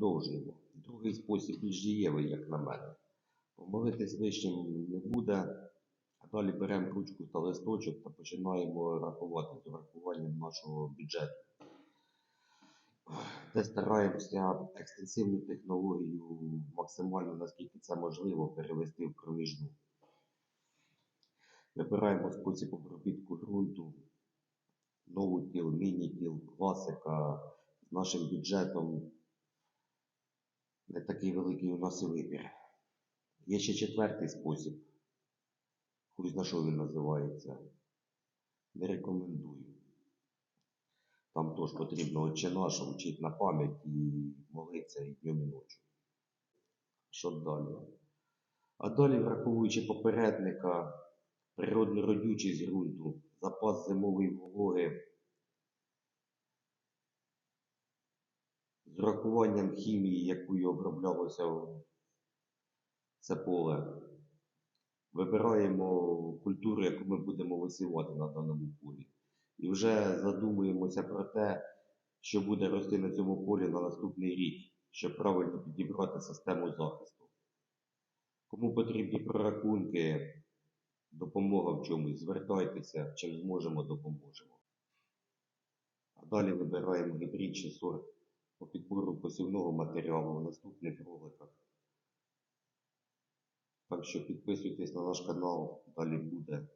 продовжуємо. Другий спосіб більш дієвий, як на мене. Помилитись лишнім не буде. А далі беремо ручку та листочок та починаємо рахувати з урахуванням нашого бюджету. Де стараємося екстенсивну технологію максимально, наскільки це можливо, перевести в проміжну. Вибираємо спосіб обробітку ґрунту, ноутіл, мінітіл, класика. З нашим бюджетом не такий великий у нас і вибір. Є ще четвертий спосіб. Хуй зна що він називається. Не рекомендую. Там теж потрібно отче наш вчити на пам'ять і молитися і днем і ночі. Що далі? А далі, враховуючи попередника, природну родючість ґрунту, запас зимової вологи, з урахуванням хімії, якою оброблялося це поле, вибираємо культуру, яку ми будемо висівати на даному полі. І вже задумуємося про те, що буде рости на цьому полі на наступний рік, щоб правильно підібрати систему захисту. Кому потрібні прорахунки, допомога в чомусь, звертайтеся, чим зможемо, допоможемо. А далі вибираємо гібрид чи сорт по підбору посівного матеріалу в наступних роликах. Так що підписуйтесь на наш канал, далі буде.